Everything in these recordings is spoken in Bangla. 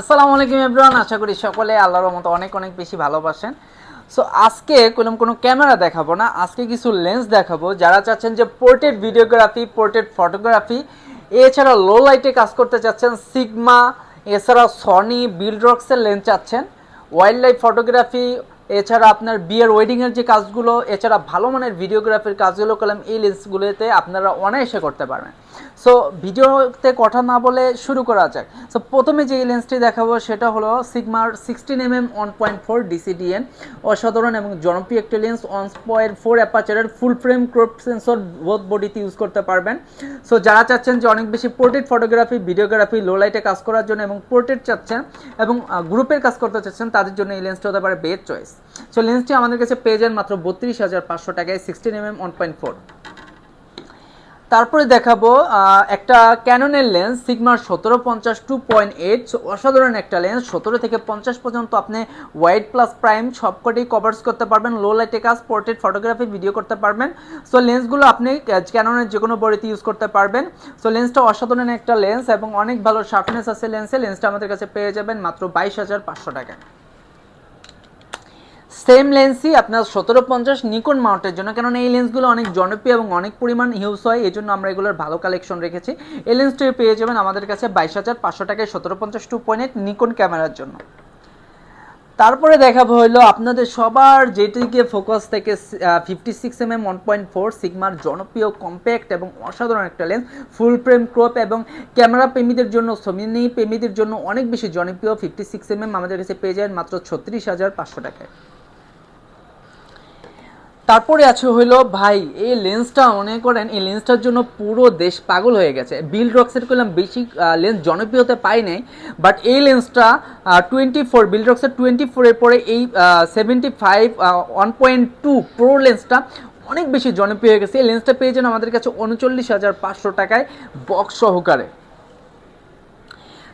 আসসালামু আলাইকুম এভরিওয়ান আশা করি সকলে আল্লাহর মতো অনেক অনেক বেশি ভালোবাসেন। সো আজকে কোনো কোনো ক্যামেরা দেখাবো না, আজকে কিছু লেন্স দেখাবো। যারা চাচ্ছেন যে পোর্ট্রেট ভিডিওগ্রাফি পোর্ট্রেট ফটোগ্রাফি এছাড়া লো লাইটে কাজ করতে চাচ্ছেন সিগমা এছাড়া সনি বিলড্রক্সের লেন্স চাচ্ছেন। ওয়াইল্ড লাইফ ফটোগ্রাফি এছাড়া আপনার বিয়ের ওয়েডিংয়ের যে কাজগুলো, এছাড়া ভালো মানের ভিডিওগ্রাফির কাজগুলো করলাম এই লেন্সগুলোতে আপনারা অনায়াসে করতে পারবেন। সো ভিডিওতে কথা না বলে শুরু করা যাক। সো প্রথমে যে লেন্সটি দেখাবো, সেটা হলো সিগমার sixteen M M one point four DCDN অসাধারণ এবং জনপ্রিয় একটি লেন্স ওয়ান পয়েন্ট ফোর অ্যাপাচারের ফুল ফ্রেম ক্রোপ সেন্সর বোধ বডিতে ইউজ করতে পারবেন। সো যারা চাচ্ছেন যে অনেক বেশি পোর্ট্রেট ফটোগ্রাফি ভিডিওগ্রাফি লো লাইটে কাজ করার জন্য এবং পোর্ট্রেট চাচ্ছেন এবং গ্রুপের কাজ করতে চাচ্ছেন, তাদের জন্য এই লেন্সটা হতে পারে বেস্ট চয়েস সো লেন্সটি আমাদের কাছে পেয়ে যান মাত্র বত্রিশ হাজার পাঁচশো টাকায় sixteen M M one point four তারপরে দেখাবো একটা ক্যাননের লেন্স সিগমার সতেরো পঞ্চাশ টু পয়েন্ট এইট অসাধারণ একটা লেন্স সতেরো থেকে পঞ্চাশ পর্যন্ত আপনি ওয়াইড প্লাস প্রাইম সবকটি কভার্স করতে পারবেন লো লাইটে কাজ পোর্ট্রেট ফটোগ্রাফি ভিডিও করতে পারবেন। সো লেন্সগুলো আপনি ক্যাননের যে কোনো বডিতে ইউজ করতে পারবেন। সো লেন্সটা অসাধারণ একটা লেন্স এবং অনেক ভালো শার্পনেস আছে লেন্সে লেন্সটা আমাদের কাছে পেয়ে যাবেন মাত্র বাইশ হাজার পাঁচশো টাকায়। সেম লেন্সই আপনার সতেরো পঞ্চাশ নিকন মাউন্টের জন্য। কেননা এই লেন্সগুলো অনেক জনপ্রিয় এবং অনেক পরিমাণ ইউজ হয়, এই জন্য আমরা এগুলোর ভালো কালেকশন রেখেছি। এই লেন্সটি পেয়ে যাবেন আমাদের কাছে বাইশ হাজার পাঁচশো টাকায় সতেরো পঞ্চাশ টু পয়েন্ট এইট নিকন ক্যামেরার জন্য। তারপরে দেখাবো হলো আপনাদের সবার যেটিকে ফোকাস থেকে fifty six M M one point four সিগমার জনপ্রিয় কম্প্যাক্ট এবং অসাধারণ একটা লেন্স ফুল ফ্রেম ক্রপ এবং ক্যামেরা প্রেমীদের জন্য সমিনি প্রেমীদের জন্য অনেক বেশি জনপ্রিয় ফিফটি সিক্স এম এম আমাদের কাছে পেয়ে যাবেন মাত্র ছত্রিশ হাজার পাঁচশো টাকায়। তারপরে আছে হইল ভাই, এই লেন্সটা মনে করেন, এই লেন্সটার জন্য পুরো দেশ পাগল হয়ে গেছে। বিল রক্সের করলাম বেশি লেন্স জনপ্রিয়তা পাই নাই বাট এই লেন্সটা টোয়েন্টি ফোর বিল রক্সের টোয়েন্টি ফোরের পরে এই seventy five one point two pro লেন্সটা অনেক বেশি জনপ্রিয় হয়ে গেছে। এই লেন্সটা পেয়ে যান আমাদের কাছে উনচল্লিশ হাজার পাঁচশো টাকায় বক্স সহকারে।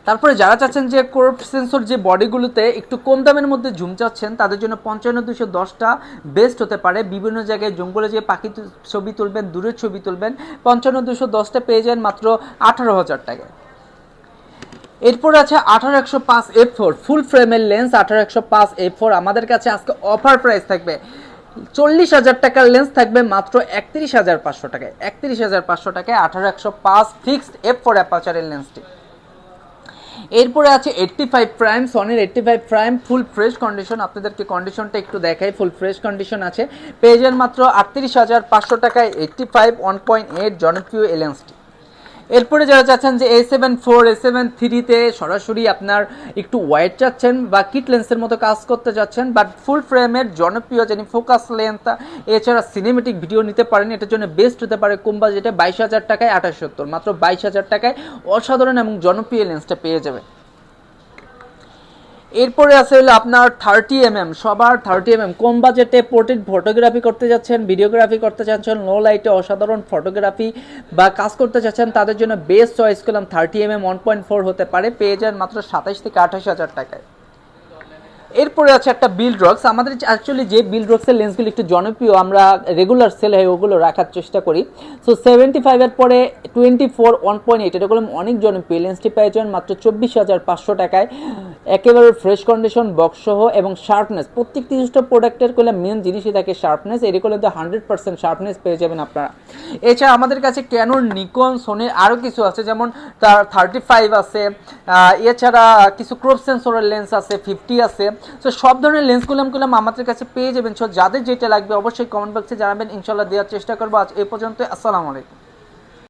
তারপরে যারা চাচ্ছেন যে কোর্প সেন্সর যে বডিগুলোতে একটু কম দামের মধ্যে জুম চাচ্ছেন, তাদের জন্য পঞ্চান্ন দুশো দশটা বেস্ট হতে পারে। বিভিন্ন জায়গায় জঙ্গলে যে পাখি ছবি তুলবেন, দূরের ছবি তুলবেন, পঞ্চান্ন দুশো দশটা পেয়ে যান মাত্র আঠারো হাজার টাকায়। এরপর আছে আঠারো একশো পাঁচ এফ ফোর ফুল ফ্রেমের লেন্স আঠারো একশো পাঁচ এফ ফোর আমাদের কাছে আজকে অফার প্রাইস থাকবে। চল্লিশ হাজার টাকার লেন্স থাকবে মাত্র একত্রিশ হাজার পাঁচশো টাকায়। একত্রিশ হাজার পাঁচশো টাকায় আঠারো একশো পাঁচ ফিক্সড এফ ফোর অ্যাপাচারের লেন্সটি এরপরে আছে eighty five prime সনির eighty five prime full fresh condition আপনাদেরকে কন্ডিশনটা একটু দেখাই ফুল ফ্রেশ কন্ডিশন আছে। যান মাত্র আটত্রিশ হাজার পাঁচশো টাকায় eighty five one point eight জনপ্রিয় এলেন্সটি এরপরে যারা চাচ্ছেন যে A seven four A seven থ্রিতে সরাসরি আপনার একটু ওয়াইড চাচ্ছেন বা কিট লেন্সের মতো কাজ করতে চাচ্ছেন বাট ফুল ফ্রেমের জনপ্রিয় যিনি ফোকাস লেন্স এছাড়া সিনেমেটিক ভিডিও নিতে পারেন, এটার জন্য বেস্ট হতে পারে কম বাজেটে বাইশ হাজার টাকায় আঠাশ সত্তর, মাত্র বাইশ হাজার টাকায় অসাধারণ এবং জনপ্রিয় লেন্সটা পেয়ে যাবে এরপরে আছে হলো আপনার থার্টি এম এম সবার থার্টি এম এম কম বাজেটে পোর্ট্রেট ফটোগ্রাফি করতে যাচ্ছেন ভিডিওগ্রাফি করতে চাচ্ছেন লো লাইটে অসাধারণ ফটোগ্রাফি বা কাজ করতে চাচ্ছেন তাদের জন্য বেস্ট চয়েস করলাম thirty M M one point four হতে পারে, পেয়ে যান মাত্র সাতাশ থেকে আঠাশ হাজার টাকায়। এরপরে আছে একটা বিল ড্রগস আমাদের অ্যাকচুয়ালি যে বিল ড্রগসের লেন্সগুলো একটু জনপ্রিয়, আমরা রেগুলার সেল হয় ওগুলো রাখার চেষ্টা করি। সো সেভেন্টি ফাইভের পরে twenty four one point eight এটা অনেক জনপ্রিয়। লেন্সটি পেয়ে যাবেন মাত্র চব্বিশ হাজার পাঁচশো টাকায়। একেবারে ফ্রেশ কন্ডিশন বক্স সহ এবং শার্পনেস প্রত্যেকটি জিনিসটা প্রোডাক্টের করলে মেন জিনিসই থাকে শার্পনেস এটি করলে তো হান্ড্রেড পার্সেন্ট শার্পনেস পেয়ে যাবেন আপনারা। এছাড়া আমাদের কাছে ক্যানোর নিকন সোনের আরও কিছু আছে, যেমন তার থার্টি ফাইভ আছে এছাড়া কিছু ক্রোপ সেন্সরের লেন্স আছে ফিফটি আছে। তো সব ধরনের লেন্সগুলো আমি করলাম আমাদের কাছে পেয়ে যাবেন। সো যাদের যেটা লাগবে অবশ্যই কমেন্ট বক্সে জানাবেন। ইনশাল্লাহ দেওয়ার চেষ্টা করব। আজ এ পর্যন্ত আসসালামু আলাইকুম।